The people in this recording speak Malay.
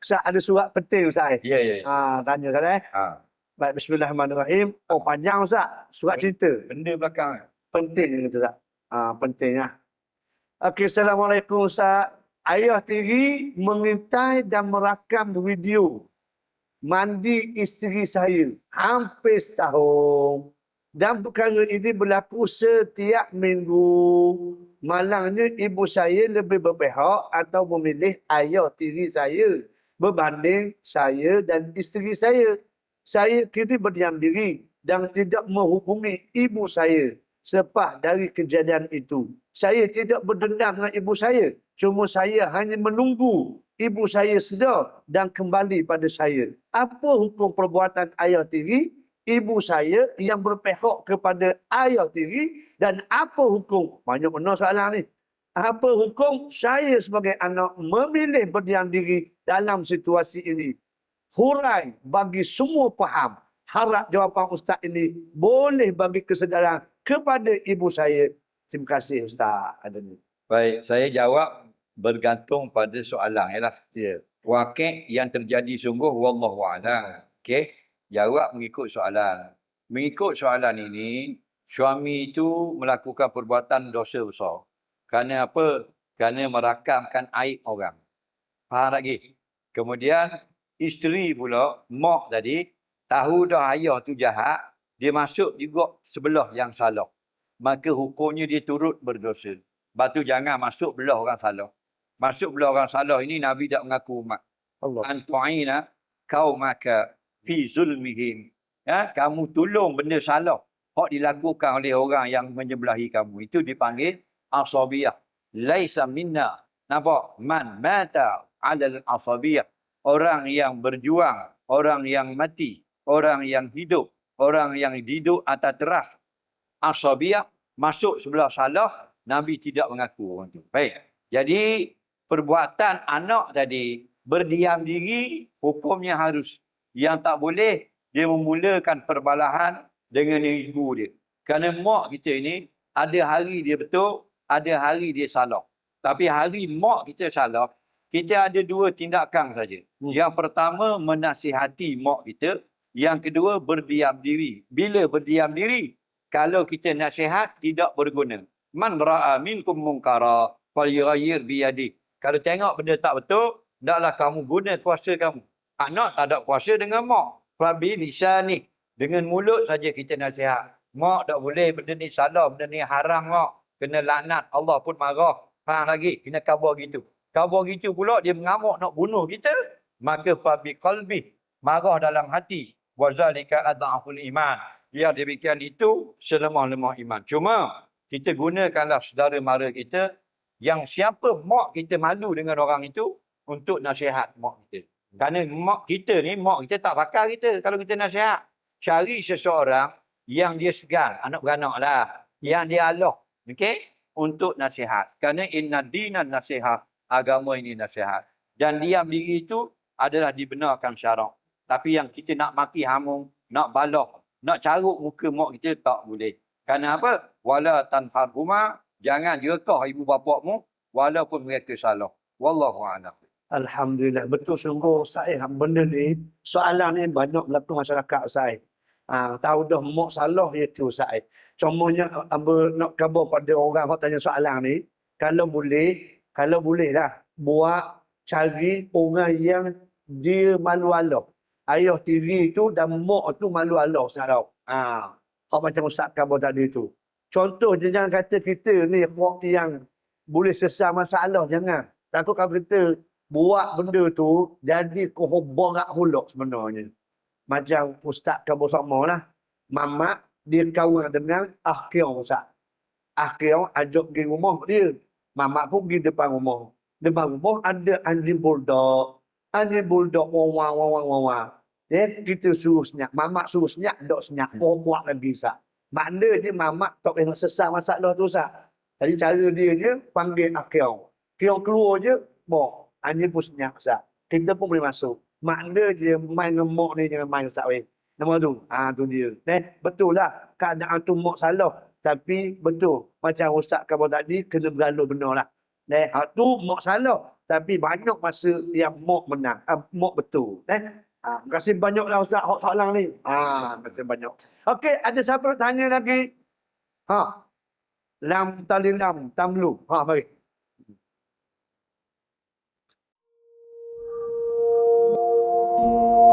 Ustaz ada surat penting Ustaz. eh? Ya, ya, ya. Ah, tanya Ustaz eh. Ha. Baik, bismillahirrahmanirrahim. Oh, panjang Ustaz. Surat cerita. Benda belakang. Penting je kata Ustaz. Ah, penting lah. Okey, Assalamualaikum Ustaz. Ayah tiri mengintai dan merakam video mandi isteri saya hampir setahun. Dan perkara ini berlaku setiap minggu. Malangnya ibu saya lebih berpihak atau memilih ayah tiri saya berbanding saya dan isteri saya. Saya kini berdiam diri dan tidak menghubungi ibu saya selepas dari kejadian itu. Saya tidak berdendam dengan ibu saya. Cuma saya hanya menunggu ibu saya sedar dan kembali pada saya. Apa hukum perbuatan ayah tiri ibu saya yang berpihak kepada ayah tiri dan apa hukum banyak benar soalan ni apa hukum saya sebagai anak memilih berdiam diri dalam situasi ini hurai bagi semua faham harap jawapan ustaz ini boleh bagi kesedaran kepada ibu saya terima kasih ustaz Baik, saya jawab bergantung pada soalan ya lah. ya Wakil yang terjadi sungguh wallahu a'lam. Okey. Jawab mengikut soalan. Mengikut soalan ini, suami itu melakukan perbuatan dosa besar. Kerana apa? Kerana merakamkan aib orang. Faham lagi? Kemudian isteri pula, mak tadi, tahu dah ayah tu jahat, dia masuk juga sebelah yang salah. Maka hukumnya dia turut berdosa. Lepas tu jangan masuk belah orang salah. Masuk belah orang salah ini Nabi tak mengaku umat. Allah Antu'ina kau maka fi zulmihim. Ya, kamu tolong benda salah. Hak dilakukan oleh orang yang menyebelahi kamu. Itu dipanggil asabiyah. Laisa minna. Nampak? Man mata ala asabiyah. Orang yang berjuang. Orang yang mati. Orang yang hidup. Orang yang hidup atas teras. Asabiyah. Masuk sebelah salah. Nabi tidak mengaku orang itu. Baik. Jadi, perbuatan anak tadi berdiam diri hukumnya harus yang tak boleh dia memulakan perbalahan dengan ibu dia kerana mak kita ini ada hari dia betul ada hari dia salah tapi hari mak kita salah kita ada dua tindakan saja Hmm. yang pertama menasihati mak kita yang kedua berdiam diri bila berdiam diri kalau kita nasihat tidak berguna man ra'a minkum munkara falyughayyir biyadi kalau tengok benda tak betul Taklah kamu guna kuasa kamu. Anak tak ada kuasa dengan mak. Fabi lisan ni. Dengan mulut saja kita nasihat. Mak tak boleh benda ni salah, benda ni haram mak. Kena laknat. Allah pun marah. Faham lagi? Kena kabar gitu. Kabar gitu pula dia mengamuk nak bunuh kita. Maka fabi qalbi. Marah dalam hati. Wazalika adha'aful iman. Ya demikian itu selemah-lemah iman. Cuma kita gunakanlah saudara mara kita yang siapa mak kita malu dengan orang itu untuk nasihat mak kita. Kerana mak kita ni, mak kita tak pakar kita kalau kita nasihat. Cari seseorang yang dia segan, anak beranak lah. Yang dia Allah. Okey? Untuk nasihat. Kerana inna dinan nasihat. Agama ini nasihat. Dan diam diri itu adalah dibenarkan syarak. Tapi yang kita nak maki hamung, nak balok, nak caruk muka mak kita tak boleh. Kerana apa? Wala tanhar huma, jangan rekah ibu bapakmu walaupun mereka salah. Wallahu a'lam. Alhamdulillah. Betul sungguh saya benda ni, soalan ni banyak berlaku masyarakat saya. Ah, tahu dah mak salah itu saya. Contohnya apa nak khabar pada orang yang tanya soalan ni, kalau boleh, kalau boleh lah buat cari orang yang dia malu Allah. Ayah tiri tu dan mak tu malu Allah sekarang. Ah, apa macam Ustaz khabar tadi tu. Contoh je jangan kata kita ni waktu yang boleh sesal masalah jangan. Takut kalau kita buat benda tu jadi kehobarak pula sebenarnya. Macam Ustaz kan bersama lah. Mamak dia kawan dengan Akhir Ustaz. Akhir ajak pergi rumah dia. Mamak pun pergi depan rumah. Depan rumah ada anjing bulldog. Anjing bulldog wawang wawang wawang. Ya, kita suruh senyap. Mamak suruh senyap, dok senyap. Kuat lagi Ustaz. Maknanya mamak tak boleh nak sesal masalah tu Ustaz. Jadi cara dia je panggil Akhir. Akhir keluar je, boh anjing pun senyap Ustaz. Kita pun boleh masuk. Makna dia main dengan mak ni jangan main Ustaz weh. Nama tu. Ah tu dia. Eh, betul lah. Keadaan tu mak salah. Tapi betul. Macam Ustaz khabar tadi, kena bergaluh benar lah. Eh, ha, tu mak salah. Tapi banyak masa yang mok menang. Uh, mok betul. Eh? Ah, terima kasih banyaklah Ustaz hok soalan ni. Ah, terima kasih banyak. Okey, ada siapa nak tanya lagi? Ha. Lam tali lam tamlu. Ha, mari. Música